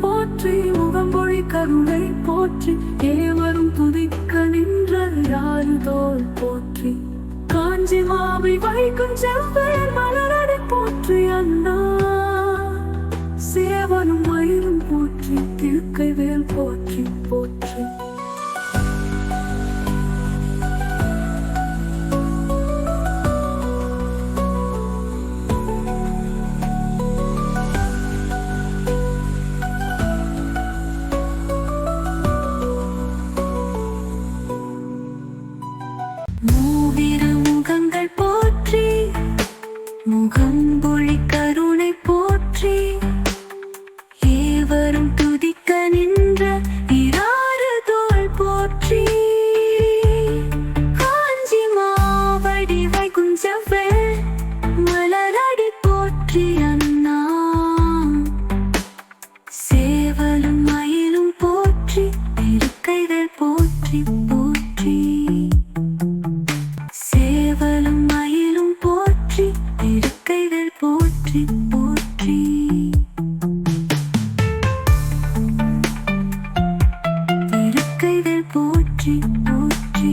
போற்றி முகம்பொழி கருணை போற்றி. ஏவரும் துதிக்க நின்ற யாரு தோல் போற்றி. காஞ்சி மாவி வைக்கும் செவ்வேர் மலரடி போற்றி அண்ணா. சேவனும் மயிலும் போற்றி திருக்கை வேல் போற்றி போற்றி. மூவிர முகங்கள் போற்றி முகம்பொழி கருணை போற்றி ஏவரும் துதிக்க நின்ற இராறு தோள் போற்றி. காஞ்சி மாவடி வைகுஞ்சவே மலரடி போற்றி அண்ணா. சேவலும் மயிலும் போற்றி இருக்கைகள் போற்றி போற்றி போற்றி